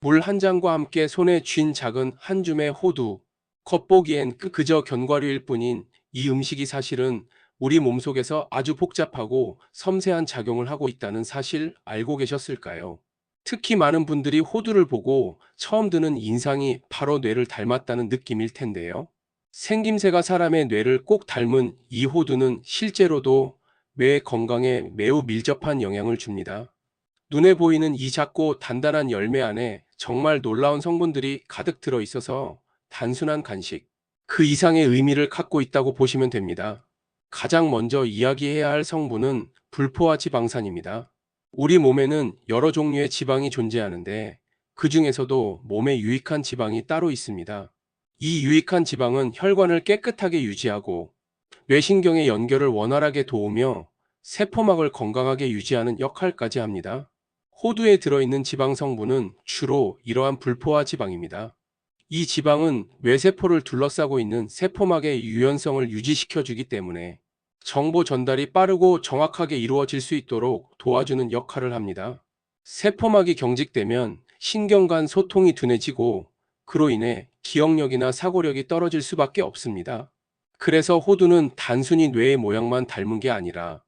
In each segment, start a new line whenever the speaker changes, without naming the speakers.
물 한 잔과 함께 손에 쥔 작은 한 줌의 호두. 겉보기엔 그- 그저 견과류일 뿐인 이 음식이 사실은 우리 몸속에서 아주 복잡하고 섬세한 작용을 하고 있다는 사실 알고 계셨을까요? 특히 많은 분들이 호두를 보고 처음 드는 인상이 바로 뇌를 닮았다는 느낌일 텐데요. 생김새가 사람의 뇌를 꼭 닮은 이 호두는 실제로도 뇌 건강에 매우 밀접한 영향을 줍니다. 눈에 보이는 이 작고 단단한 열매 안에 정말 놀라운 성분들이 가득 들어 있어서 단순한 간식, 그 이상의 의미를 갖고 있다고 보시면 됩니다. 가장 먼저 이야기해야 할 성분은 불포화 지방산입니다. 우리 몸에는 여러 종류의 지방이 존재하는데 그 중에서도 몸에 유익한 지방이 따로 있습니다. 이 유익한 지방은 혈관을 깨끗하게 유지하고 뇌신경의 연결을 원활하게 도우며 세포막을 건강하게 유지하는 역할까지 합니다. 호두에 들어있는 지방 성분은 주로 이러한 불포화 지방입니다. 이 지방은 뇌세포를 둘러싸고 있는 세포막의 유연성을 유지시켜주기 때문에 정보 전달이 빠르고 정확하게 이루어질 수 있도록 도와주는 역할을 합니다. 세포막이 경직되면 신경 간 소통이 둔해지고 그로 인해 기억력이나 사고력이 떨어질 수밖에 없습니다. 그래서 호두는 단순히 뇌의 모양만 닮은 게 아니라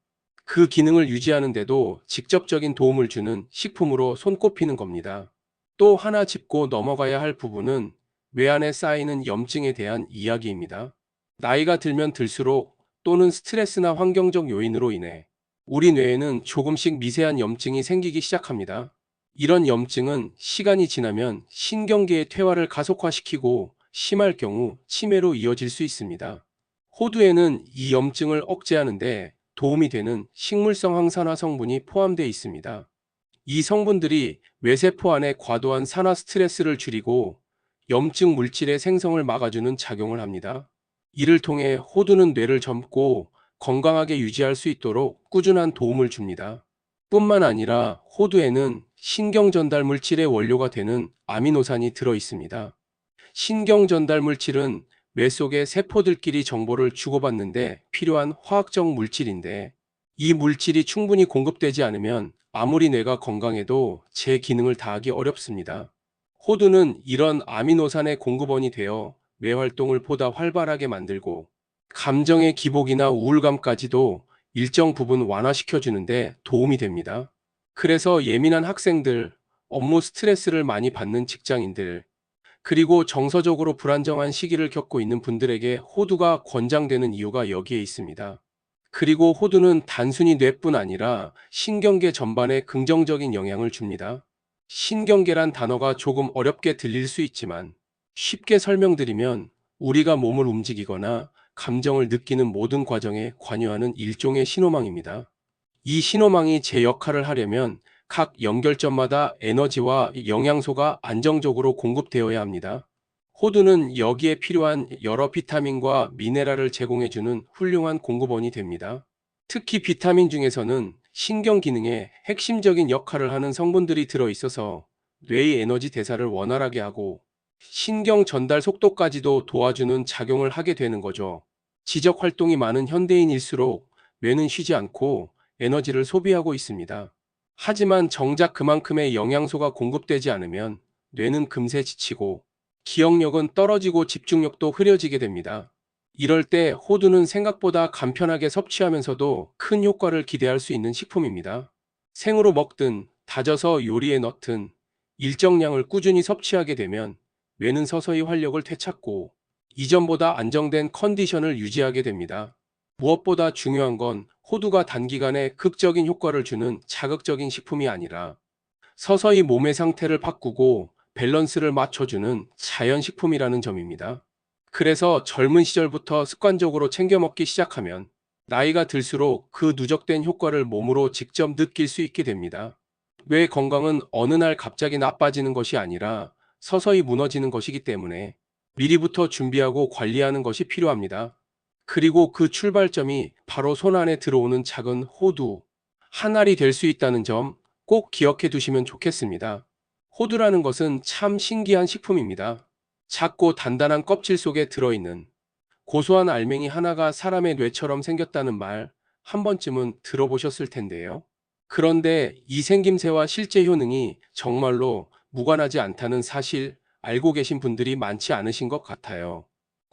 그 기능을 유지하는데도 직접적인 도움을 주는 식품으로 손꼽히는 겁니다. 또 하나 짚고 넘어가야 할 부분은 뇌 안에 쌓이는 염증에 대한 이야기입니다. 나이가 들면 들수록 또는 스트레스나 환경적 요인으로 인해 우리 뇌에는 조금씩 미세한 염증이 생기기 시작합니다. 이런 염증은 시간이 지나면 신경계의 퇴화를 가속화시키고 심할 경우 치매로 이어질 수 있습니다. 호두에는 이 염증을 억제하는데 도움이 되는 식물성 항산화 성분이 포함되어 있습니다. 이 성분들이 뇌세포 안에 과도한 산화 스트레스를 줄이고 염증 물질의 생성을 막아주는 작용을 합니다. 이를 통해 호두는 뇌를 젊고 건강하게 유지할 수 있도록 꾸준한 도움을 줍니다. 뿐만 아니라 호두에는 신경 전달 물질의 원료가 되는 아미노산이 들어 있습니다. 신경 전달 물질은 뇌 속의 세포들끼리 정보를 주고받는데 필요한 화학적 물질인데 이 물질이 충분히 공급되지 않으면 아무리 뇌가 건강해도 제 기능을 다하기 어렵습니다. 호두는 이런 아미노산의 공급원이 되어 뇌 활동을 보다 활발하게 만들고 감정의 기복이나 우울감까지도 일정 부분 완화시켜주는데 도움이 됩니다. 그래서 예민한 학생들, 업무 스트레스를 많이 받는 직장인들, 그리고 정서적으로 불안정한 시기를 겪고 있는 분들에게 호두가 권장되는 이유가 여기에 있습니다. 그리고 호두는 단순히 뇌뿐 아니라 신경계 전반에 긍정적인 영향을 줍니다. 신경계란 단어가 조금 어렵게 들릴 수 있지만 쉽게 설명드리면 우리가 몸을 움직이거나 감정을 느끼는 모든 과정에 관여하는 일종의 신호망입니다. 이 신호망이 제 역할을 하려면 각 연결점마다 에너지와 영양소가 안정적으로 공급되어야 합니다. 호두는 여기에 필요한 여러 비타민과 미네랄을 제공해주는 훌륭한 공급원이 됩니다. 특히 비타민 중에서는 신경 기능에 핵심적인 역할을 하는 성분들이 들어있어서 뇌의 에너지 대사를 원활하게 하고 신경 전달 속도까지도 도와주는 작용을 하게 되는 거죠. 지적 활동이 많은 현대인일수록 뇌는 쉬지 않고 에너지를 소비하고 있습니다. 하지만 정작 그만큼의 영양소가 공급되지 않으면 뇌는 금세 지치고 기억력은 떨어지고 집중력도 흐려지게 됩니다. 이럴 때 호두는 생각보다 간편하게 섭취하면서도 큰 효과를 기대할 수 있는 식품입니다. 생으로 먹든 다져서 요리에 넣든 일정량을 꾸준히 섭취하게 되면 뇌는 서서히 활력을 되찾고 이전보다 안정된 컨디션을 유지하게 됩니다. 무엇보다 중요한 건 호두가 단기간에 극적인 효과를 주는 자극적인 식품이 아니라 서서히 몸의 상태를 바꾸고 밸런스를 맞춰주는 자연식품이라는 점입니다. 그래서 젊은 시절부터 습관적으로 챙겨 먹기 시작하면 나이가 들수록 그 누적된 효과를 몸으로 직접 느낄 수 있게 됩니다. 뇌 건강은 어느 날 갑자기 나빠지는 것이 아니라 서서히 무너지는 것이기 때문에 미리부터 준비하고 관리하는 것이 필요합니다. 그리고 그 출발점이 바로 손 안에 들어오는 작은 호두, 한 알이 될 수 있다는 점 꼭 기억해 두시면 좋겠습니다. 호두라는 것은 참 신기한 식품입니다. 작고 단단한 껍질 속에 들어있는 고소한 알맹이 하나가 사람의 뇌처럼 생겼다는 말 한 번쯤은 들어보셨을 텐데요. 그런데 이 생김새와 실제 효능이 정말로 무관하지 않다는 사실 알고 계신 분들이 많지 않으신 것 같아요.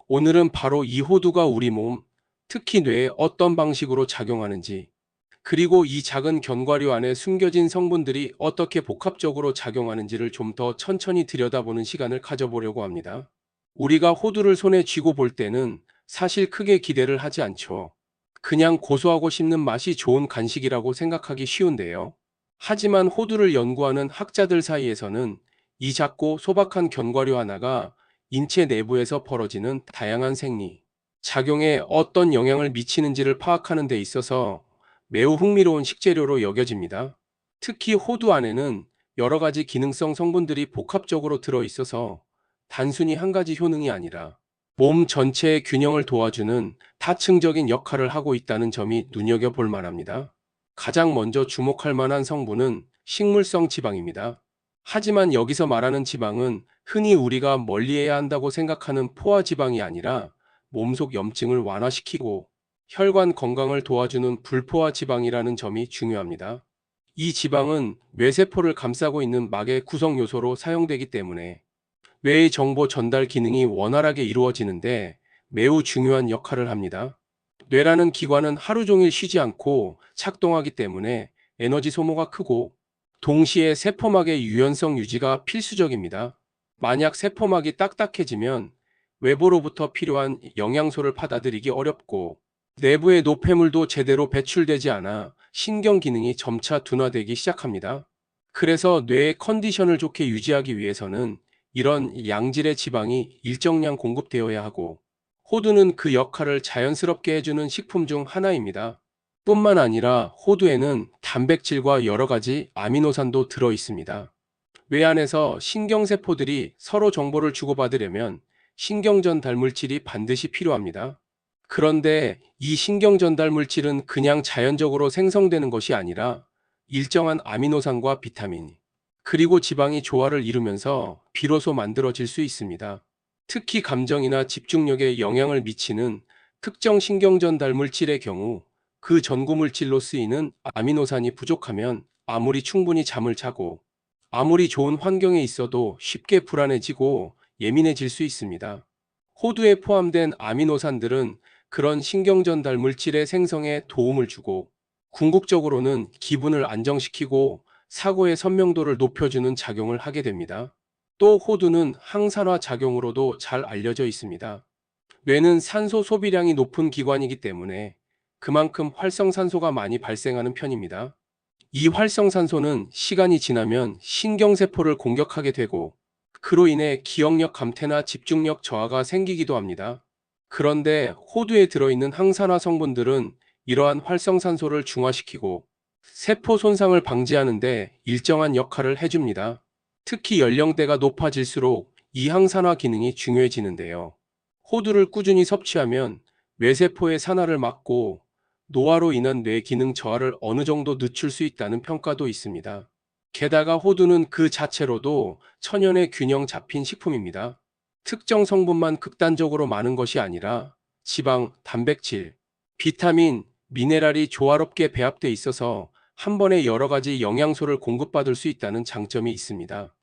오늘은 바로 이 호두가 우리 몸, 특히 뇌에 어떤 방식으로 작용하는지, 그리고 이 작은 견과류 안에 숨겨진 성분들이 어떻게 복합적으로 작용하는지를 좀 더 천천히 들여다보는 시간을 가져보려고 합니다. 우리가 호두를 손에 쥐고 볼 때는 사실 크게 기대를 하지 않죠. 그냥 고소하고 씹는 맛이 좋은 간식이라고 생각하기 쉬운데요. 하지만 호두를 연구하는 학자들 사이에서는 이 작고 소박한 견과류 하나가 인체 내부에서 벌어지는 다양한 생리, 작용에 어떤 영향을 미치는지를 파악하는 데 있어서 매우 흥미로운 식재료로 여겨집니다. 특히 호두 안에는 여러 가지 기능성 성분들이 복합적으로 들어 있어서 단순히 한 가지 효능이 아니라 몸 전체의 균형을 도와주는 다층적인 역할을 하고 있다는 점이 눈여겨볼 만합니다. 가장 먼저 주목할 만한 성분은 식물성 지방입니다. 하지만 여기서 말하는 지방은 흔히 우리가 멀리해야 한다고 생각하는 포화 지방이 아니라 몸속 염증을 완화시키고 혈관 건강을 도와주는 불포화 지방이라는 점이 중요합니다. 이 지방은 뇌세포를 감싸고 있는 막의 구성 요소로 사용되기 때문에 뇌의 정보 전달 기능이 원활하게 이루어지는데 매우 중요한 역할을 합니다. 뇌라는 기관은 하루 종일 쉬지 않고 작동하기 때문에 에너지 소모가 크고 동시에 세포막의 유연성 유지가 필수적입니다. 만약 세포막이 딱딱해지면 외부로부터 필요한 영양소를 받아들이기 어렵고 내부의 노폐물도 제대로 배출되지 않아 신경 기능이 점차 둔화되기 시작합니다. 그래서 뇌의 컨디션을 좋게 유지하기 위해서는 이런 양질의 지방이 일정량 공급되어야 하고 호두는 그 역할을 자연스럽게 해주는 식품 중 하나입니다. 뿐만 아니라 호두에는 단백질과 여러 가지 아미노산도 들어 있습니다. 뇌 안에서 신경세포들이 서로 정보를 주고받으려면 신경전달 물질이 반드시 필요합니다. 그런데 이 신경전달 물질은 그냥 자연적으로 생성되는 것이 아니라 일정한 아미노산과 비타민, 그리고 지방이 조화를 이루면서 비로소 만들어질 수 있습니다. 특히 감정이나 집중력에 영향을 미치는 특정 신경전달 물질의 경우 그 전구 물질로 쓰이는 아미노산이 부족하면 아무리 충분히 잠을 자고 아무리 좋은 환경에 있어도 쉽게 불안해지고 예민해질 수 있습니다. 호두에 포함된 아미노산들은 그런 신경전달 물질의 생성에 도움을 주고 궁극적으로는 기분을 안정시키고 사고의 선명도를 높여주는 작용을 하게 됩니다. 또 호두는 항산화 작용으로도 잘 알려져 있습니다. 뇌는 산소 소비량이 높은 기관이기 때문에 그만큼 활성산소가 많이 발생하는 편입니다. 이 활성산소는 시간이 지나면 신경세포를 공격하게 되고 그로 인해 기억력 감퇴나 집중력 저하가 생기기도 합니다. 그런데 호두에 들어있는 항산화 성분들은 이러한 활성산소를 중화시키고 세포 손상을 방지하는데 일정한 역할을 해줍니다. 특히 연령대가 높아질수록 이 항산화 기능이 중요해지는데요. 호두를 꾸준히 섭취하면 뇌세포의 산화를 막고 노화로 인한 뇌 기능 저하를 어느 정도 늦출 수 있다는 평가도 있습니다. 게다가 호두는 그 자체로도 천연의 균형 잡힌 식품입니다. 특정 성분만 극단적으로 많은 것이 아니라 지방, 단백질, 비타민, 미네랄이 조화롭게 배합돼 있어서 한 번에 여러 가지 영양소를 공급받을 수 있다는 장점이 있습니다.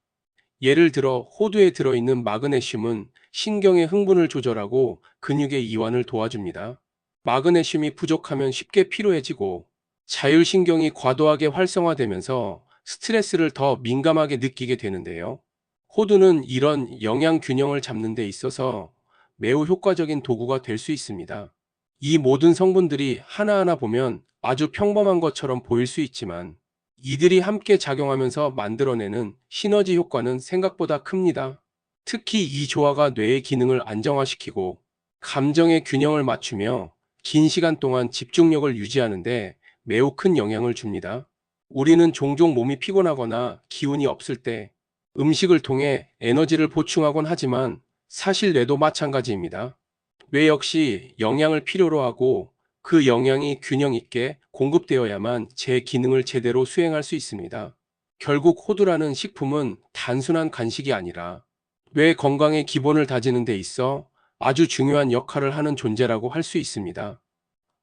예를 들어 호두에 들어있는 마그네슘은 신경의 흥분을 조절하고 근육의 이완을 도와줍니다. 마그네슘이 부족하면 쉽게 피로해지고 자율신경이 과도하게 활성화되면서 스트레스를 더 민감하게 느끼게 되는데요. 호두는 이런 영양 균형을 잡는 데 있어서 매우 효과적인 도구가 될 수 있습니다. 이 모든 성분들이 하나하나 보면 아주 평범한 것처럼 보일 수 있지만 이들이 함께 작용하면서 만들어내는 시너지 효과는 생각보다 큽니다. 특히 이 조화가 뇌의 기능을 안정화시키고 감정의 균형을 맞추며 긴 시간 동안 집중력을 유지하는데 매우 큰 영향을 줍니다. 우리는 종종 몸이 피곤하거나 기운이 없을 때 음식을 통해 에너지를 보충하곤 하지만 사실 뇌도 마찬가지입니다. 뇌 역시 영양을 필요로 하고 그 영양이 균형 있게 공급되어야만 제 기능을 제대로 수행할 수 있습니다. 결국 호두라는 식품은 단순한 간식이 아니라 뇌 건강의 기본을 다지는 데 있어 아주 중요한 역할을 하는 존재라고 할 수 있습니다.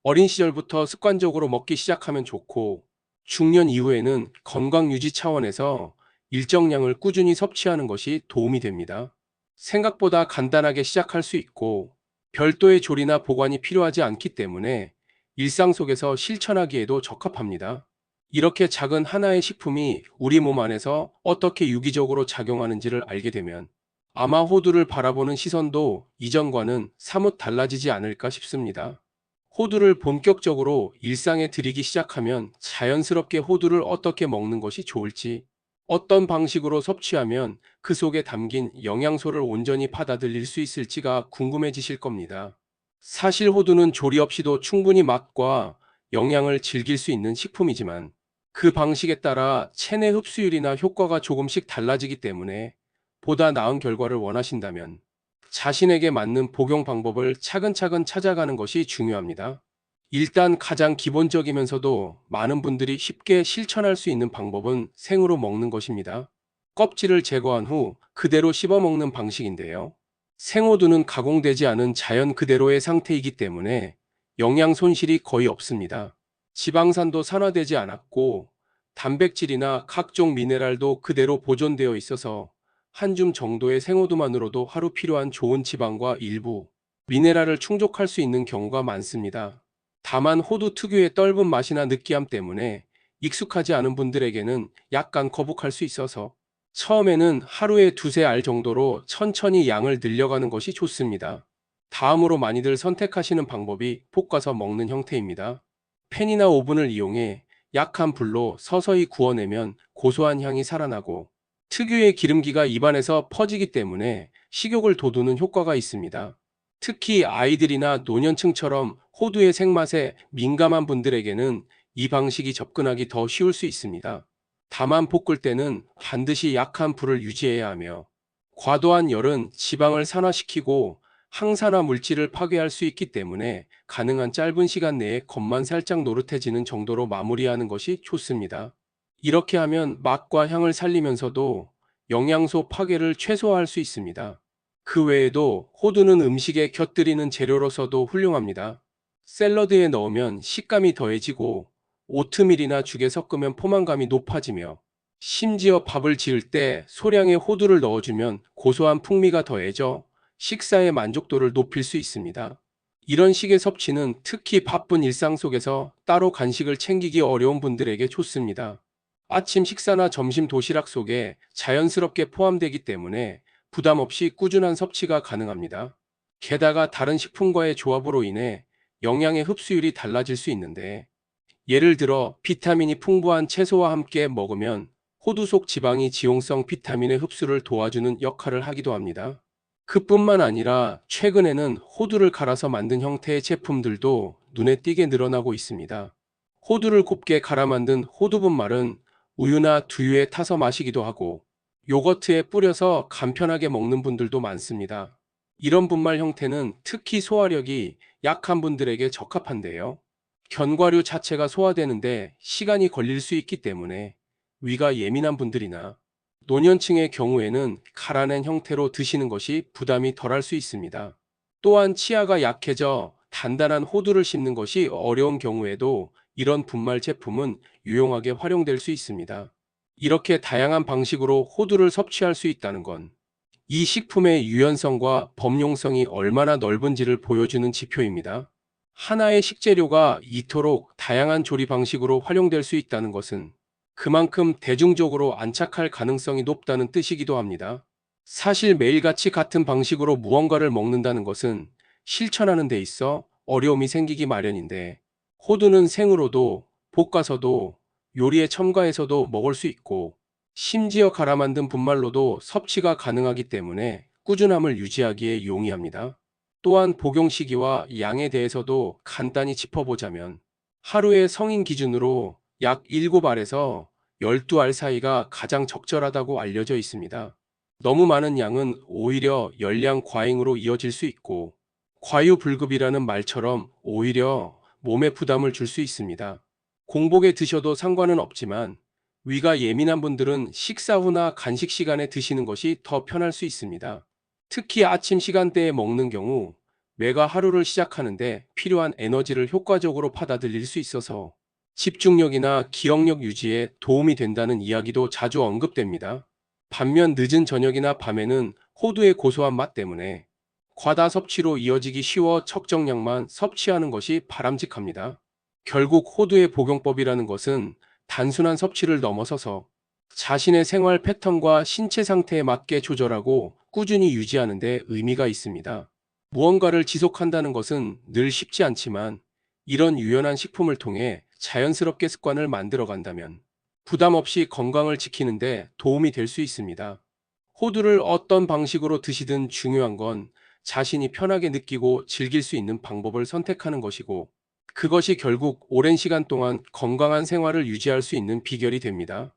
어린 시절부터 습관적으로 먹기 시작하면 좋고 중년 이후에는 건강 유지 차원에서 일정량을 꾸준히 섭취하는 것이 도움이 됩니다. 생각보다 간단하게 시작할 수 있고 별도의 조리나 보관이 필요하지 않기 때문에 일상 속에서 실천하기에도 적합합니다. 이렇게 작은 하나의 식품이 우리 몸 안에서 어떻게 유기적으로 작용하는지를 알게 되면 아마 호두를 바라보는 시선도 이전과는 사뭇 달라지지 않을까 싶습니다. 호두를 본격적으로 일상에 들이기 시작하면 자연스럽게 호두를 어떻게 먹는 것이 좋을지, 어떤 방식으로 섭취하면 그 속에 담긴 영양소를 온전히 받아들일 수 있을지가 궁금해지실 겁니다. 사실 호두는 조리 없이도 충분히 맛과 영양을 즐길 수 있는 식품이지만 그 방식에 따라 체내 흡수율이나 효과가 조금씩 달라지기 때문에 보다 나은 결과를 원하신다면 자신에게 맞는 복용 방법을 차근차근 찾아가는 것이 중요합니다. 일단 가장 기본적이면서도 많은 분들이 쉽게 실천할 수 있는 방법은 생으로 먹는 것입니다. 껍질을 제거한 후 그대로 씹어 먹는 방식인데요. 생호두는 가공되지 않은 자연 그대로의 상태이기 때문에 영양 손실이 거의 없습니다. 지방산도 산화되지 않았고 단백질이나 각종 미네랄도 그대로 보존되어 있어서 한 줌 정도의 생호두만으로도 하루 필요한 좋은 지방과 일부 미네랄을 충족할 수 있는 경우가 많습니다. 다만 호두 특유의 떫은 맛이나 느끼함 때문에 익숙하지 않은 분들에게는 약간 거북할 수 있어서 처음에는 하루에 두세 알 정도로 천천히 양을 늘려가는 것이 좋습니다. 다음으로 많이들 선택하시는 방법이 볶아서 먹는 형태입니다. 팬이나 오븐을 이용해 약한 불로 서서히 구워내면 고소한 향이 살아나고 특유의 기름기가 입안에서 퍼지기 때문에 식욕을 돋우는 효과가 있습니다. 특히 아이들이나 노년층처럼 호두의 생맛에 민감한 분들에게는 이 방식이 접근하기 더 쉬울 수 있습니다. 다만 볶을 때는 반드시 약한 불을 유지해야 하며 과도한 열은 지방을 산화시키고 항산화 물질을 파괴할 수 있기 때문에 가능한 짧은 시간 내에 겉만 살짝 노릇해지는 정도로 마무리하는 것이 좋습니다. 이렇게 하면 맛과 향을 살리면서도 영양소 파괴를 최소화할 수 있습니다. 그 외에도 호두는 음식에 곁들이는 재료로서도 훌륭합니다. 샐러드에 넣으면 식감이 더해지고 오트밀이나 죽에 섞으면 포만감이 높아지며 심지어 밥을 지을 때 소량의 호두를 넣어주면 고소한 풍미가 더해져 식사의 만족도를 높일 수 있습니다. 이런 식의 섭취는 특히 바쁜 일상 속에서 따로 간식을 챙기기 어려운 분들에게 좋습니다. 아침 식사나 점심 도시락 속에 자연스럽게 포함되기 때문에 부담 없이 꾸준한 섭취가 가능합니다. 게다가 다른 식품과의 조합으로 인해 영양의 흡수율이 달라질 수 있는데 예를 들어 비타민이 풍부한 채소와 함께 먹으면 호두 속 지방이 지용성 비타민의 흡수를 도와주는 역할을 하기도 합니다. 그뿐만 아니라 최근에는 호두를 갈아서 만든 형태의 제품들도 눈에 띄게 늘어나고 있습니다. 호두를 곱게 갈아 만든 호두분말은 우유나 두유에 타서 마시기도 하고 요거트에 뿌려서 간편하게 먹는 분들도 많습니다. 이런 분말 형태는 특히 소화력이 약한 분들에게 적합한데요. 견과류 자체가 소화되는데 시간이 걸릴 수 있기 때문에 위가 예민한 분들이나 노년층의 경우에는 갈아낸 형태로 드시는 것이 부담이 덜할 수 있습니다. 또한 치아가 약해져 단단한 호두를 씹는 것이 어려운 경우에도 이런 분말 제품은 유용하게 활용될 수 있습니다. 이렇게 다양한 방식으로 호두를 섭취할 수 있다는 건 이 식품의 유연성과 범용성이 얼마나 넓은지를 보여주는 지표입니다. 하나의 식재료가 이토록 다양한 조리 방식으로 활용될 수 있다는 것은 그만큼 대중적으로 안착할 가능성이 높다는 뜻이기도 합니다. 사실 매일같이 같은 방식으로 무언가를 먹는다는 것은 실천하는 데 있어 어려움이 생기기 마련인데 호두는 생으로도 볶아서도 요리에 첨가해서도 먹을 수 있고 심지어 갈아 만든 분말로도 섭취가 가능하기 때문에 꾸준함을 유지하기에 용이합니다. 또한 복용 시기와 양에 대해서도 간단히 짚어보자면 하루에 성인 기준으로 약 7알에서 12알 사이가 가장 적절하다고 알려져 있습니다. 너무 많은 양은 오히려 열량 과잉으로 이어질 수 있고 과유불급이라는 말처럼 오히려 몸에 부담을 줄 수 있습니다. 공복에 드셔도 상관은 없지만 위가 예민한 분들은 식사 후나 간식 시간에 드시는 것이 더 편할 수 있습니다. 특히 아침 시간대에 먹는 경우 뇌가 하루를 시작하는데 필요한 에너지를 효과적으로 받아들일 수 있어서 집중력이나 기억력 유지에 도움이 된다는 이야기도 자주 언급됩니다. 반면 늦은 저녁이나 밤에는 호두의 고소한 맛 때문에 과다 섭취로 이어지기 쉬워 적정량만 섭취하는 것이 바람직합니다. 결국 호두의 복용법이라는 것은 단순한 섭취를 넘어서서 자신의 생활 패턴과 신체 상태에 맞게 조절하고 꾸준히 유지하는 데 의미가 있습니다. 무언가를 지속한다는 것은 늘 쉽지 않지만 이런 유연한 식품을 통해 자연스럽게 습관을 만들어 간다면 부담 없이 건강을 지키는 데 도움이 될 수 있습니다. 호두를 어떤 방식으로 드시든 중요한 건 자신이 편하게 느끼고 즐길 수 있는 방법을 선택하는 것이고 그것이 결국 오랜 시간 동안 건강한 생활을 유지할 수 있는 비결이 됩니다.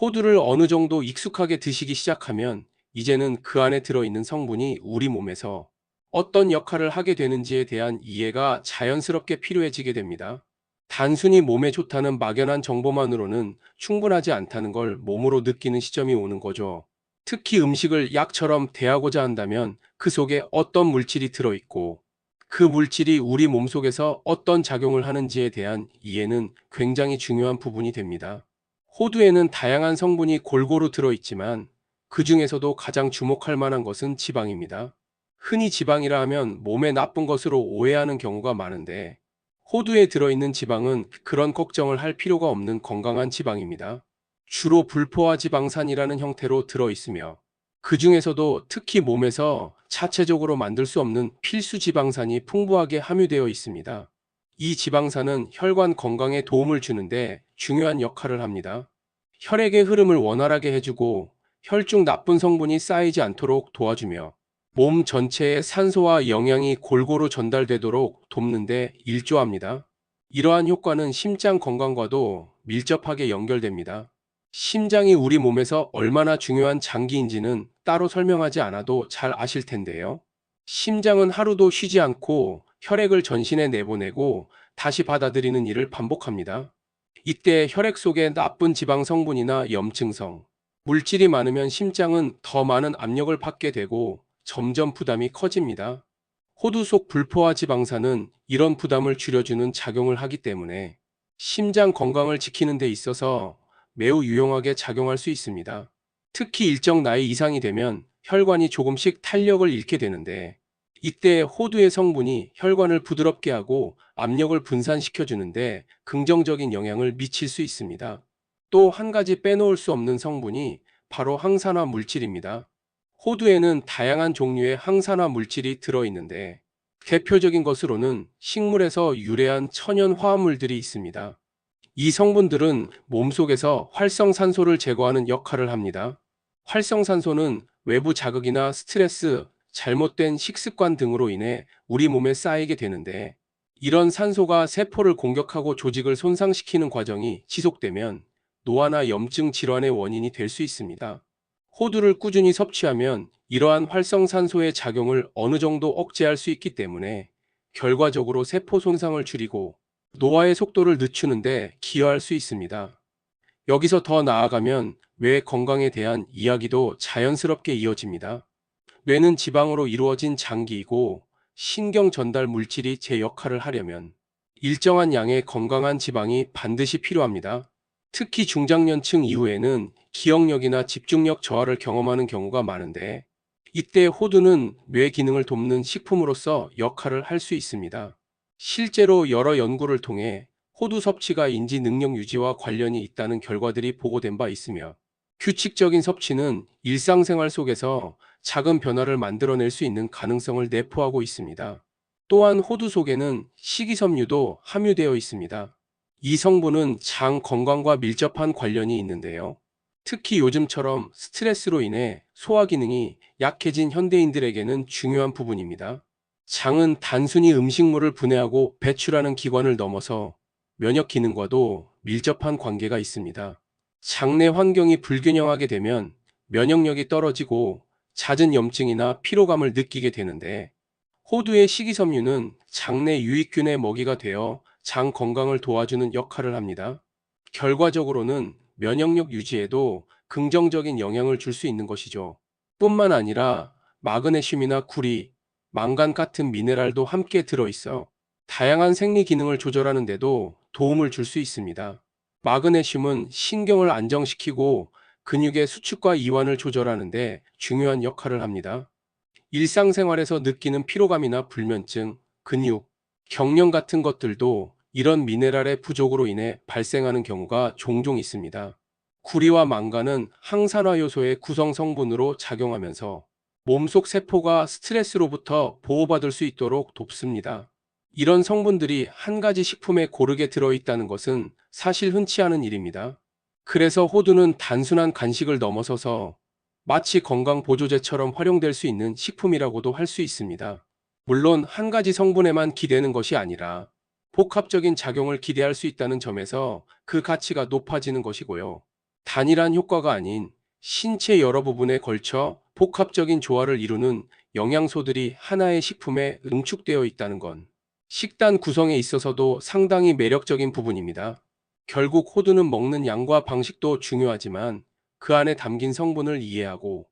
호두를 어느 정도 익숙하게 드시기 시작하면 이제는 그 안에 들어있는 성분이 우리 몸에서 어떤 역할을 하게 되는지에 대한 이해가 자연스럽게 필요해지게 됩니다. 단순히 몸에 좋다는 막연한 정보만으로는 충분하지 않다는 걸 몸으로 느끼는 시점이 오는 거죠. 특히 음식을 약처럼 대하고자 한다면 그 속에 어떤 물질이 들어있고 그 물질이 우리 몸 속에서 어떤 작용을 하는지에 대한 이해는 굉장히 중요한 부분이 됩니다. 호두에는 다양한 성분이 골고루 들어있지만 그 중에서도 가장 주목할 만한 것은 지방입니다. 흔히 지방이라 하면 몸에 나쁜 것으로 오해하는 경우가 많은데 호두에 들어있는 지방은 그런 걱정을 할 필요가 없는 건강한 지방입니다. 주로 불포화 지방산이라는 형태로 들어있으며 그 중에서도 특히 몸에서 자체적으로 만들 수 없는 필수 지방산이 풍부하게 함유되어 있습니다. 이 지방산은 혈관 건강에 도움을 주는데 중요한 역할을 합니다. 혈액의 흐름을 원활하게 해주고 혈중 나쁜 성분이 쌓이지 않도록 도와주며 몸 전체에 산소와 영양이 골고루 전달되도록 돕는데 일조합니다. 이러한 효과는 심장 건강과도 밀접하게 연결됩니다. 심장이 우리 몸에서 얼마나 중요한 장기인지는 따로 설명하지 않아도 잘 아실 텐데요. 심장은 하루도 쉬지 않고 혈액을 전신에 내보내고 다시 받아들이는 일을 반복합니다. 이때 혈액 속에 나쁜 지방 성분이나 염증성, 물질이 많으면 심장은 더 많은 압력을 받게 되고 점점 부담이 커집니다. 호두 속 불포화 지방산은 이런 부담을 줄여주는 작용을 하기 때문에 심장 건강을 지키는 데 있어서 매우 유용하게 작용할 수 있습니다. 특히 일정 나이 이상이 되면 혈관이 조금씩 탄력을 잃게 되는데 이때 호두의 성분이 혈관을 부드럽게 하고 압력을 분산시켜 주는데 긍정적인 영향을 미칠 수 있습니다. 또 한 가지 빼놓을 수 없는 성분이 바로 항산화 물질입니다. 호두에는 다양한 종류의 항산화 물질이 들어있는데 대표적인 것으로는 식물에서 유래한 천연 화합물들이 있습니다. 이 성분들은 몸속에서 활성산소를 제거하는 역할을 합니다. 활성산소는 외부 자극이나 스트레스, 잘못된 식습관 등으로 인해 우리 몸에 쌓이게 되는데 이런 산소가 세포를 공격하고 조직을 손상시키는 과정이 지속되면 노화나 염증 질환의 원인이 될 수 있습니다. 호두를 꾸준히 섭취하면 이러한 활성산소의 작용을 어느 정도 억제할 수 있기 때문에 결과적으로 세포 손상을 줄이고 노화의 속도를 늦추는데 기여할 수 있습니다. 여기서 더 나아가면 뇌 건강에 대한 이야기도 자연스럽게 이어집니다. 뇌는 지방으로 이루어진 장기이고 신경 전달 물질이 제 역할을 하려면 일정한 양의 건강한 지방이 반드시 필요합니다. 특히 중장년층 이후에는 기억력이나 집중력 저하를 경험하는 경우가 많은데 이때 호두는 뇌 기능을 돕는 식품으로서 역할을 할 수 있습니다. 실제로 여러 연구를 통해 호두 섭취가 인지 능력 유지와 관련이 있다는 결과들이 보고된 바 있으며 규칙적인 섭취는 일상생활 속에서 작은 변화를 만들어낼 수 있는 가능성을 내포하고 있습니다. 또한 호두 속에는 식이섬유도 함유되어 있습니다. 이 성분은 장 건강과 밀접한 관련이 있는데요. 특히 요즘처럼 스트레스로 인해 소화 기능이 약해진 현대인들에게는 중요한 부분입니다. 장은 단순히 음식물을 분해하고 배출하는 기관을 넘어서 면역 기능과도 밀접한 관계가 있습니다. 장내 환경이 불균형하게 되면 면역력이 떨어지고 잦은 염증이나 피로감을 느끼게 되는데 호두의 식이섬유는 장내 유익균의 먹이가 되어 장 건강을 도와주는 역할을 합니다. 결과적으로는 면역력 유지에도 긍정적인 영향을 줄 수 있는 것이죠. 뿐만 아니라 마그네슘이나 구리, 망간 같은 미네랄도 함께 들어있어 다양한 생리 기능을 조절하는 데도 도움을 줄 수 있습니다. 마그네슘은 신경을 안정시키고 근육의 수축과 이완을 조절하는 데 중요한 역할을 합니다. 일상생활에서 느끼는 피로감이나 불면증, 근육, 경련 같은 것들도 이런 미네랄의 부족으로 인해 발생하는 경우가 종종 있습니다. 구리와 망간은 항산화 요소의 구성 성분으로 작용하면서 몸속 세포가 스트레스로부터 보호받을 수 있도록 돕습니다. 이런 성분들이 한 가지 식품에 고르게 들어있다는 것은 사실 흔치 않은 일입니다. 그래서 호두는 단순한 간식을 넘어서서 마치 건강 보조제처럼 활용될 수 있는 식품이라고도 할 수 있습니다. 물론 한 가지 성분에만 기대는 것이 아니라 복합적인 작용을 기대할 수 있다는 점에서 그 가치가 높아지는 것이고요. 단일한 효과가 아닌 신체 여러 부분에 걸쳐 복합적인 조화를 이루는 영양소들이 하나의 식품에 응축되어 있다는 건 식단 구성에 있어서도 상당히 매력적인 부분입니다. 결국 호두는 먹는 양과 방식도 중요하지만 그 안에 담긴 성분을 이해하고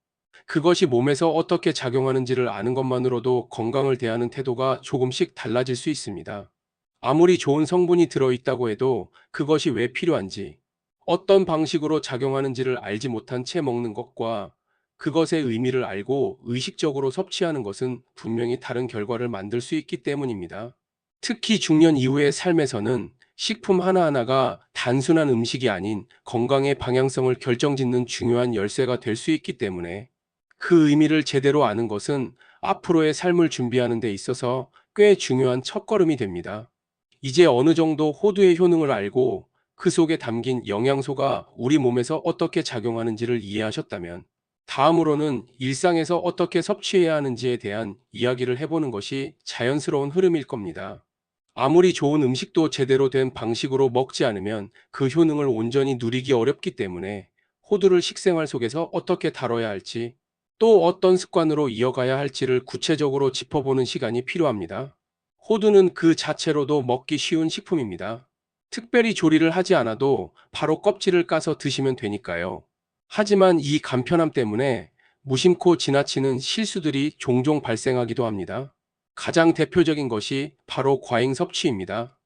그것이 몸에서 어떻게 작용하는지를 아는 것만으로도 건강을 대하는 태도가 조금씩 달라질 수 있습니다. 아무리 좋은 성분이 들어있다고 해도 그것이 왜 필요한지, 어떤 방식으로 작용하는지를 알지 못한 채 먹는 것과 그것의 의미를 알고 의식적으로 섭취하는 것은 분명히 다른 결과를 만들 수 있기 때문입니다. 특히 중년 이후의 삶에서는 식품 하나하나가 단순한 음식이 아닌 건강의 방향성을 결정짓는 중요한 열쇠가 될 수 있기 때문에 그 의미를 제대로 아는 것은 앞으로의 삶을 준비하는 데 있어서 꽤 중요한 첫걸음이 됩니다. 이제 어느 정도 호두의 효능을 알고 그 속에 담긴 영양소가 우리 몸에서 어떻게 작용하는지를 이해하셨다면 다음으로는 일상에서 어떻게 섭취해야 하는지에 대한 이야기를 해보는 것이 자연스러운 흐름일 겁니다. 아무리 좋은 음식도 제대로 된 방식으로 먹지 않으면 그 효능을 온전히 누리기 어렵기 때문에 호두를 식생활 속에서 어떻게 다뤄야 할지 또 어떤 습관으로 이어가야 할지를 구체적으로 짚어보는 시간이 필요합니다. 호두는 그 자체로도 먹기 쉬운 식품입니다. 특별히 조리를 하지 않아도 바로 껍질을 까서 드시면 되니까요. 하지만 이 간편함 때문에 무심코 지나치는 실수들이 종종 발생하기도 합니다. 가장 대표적인 것이 바로 과잉 섭취입니다.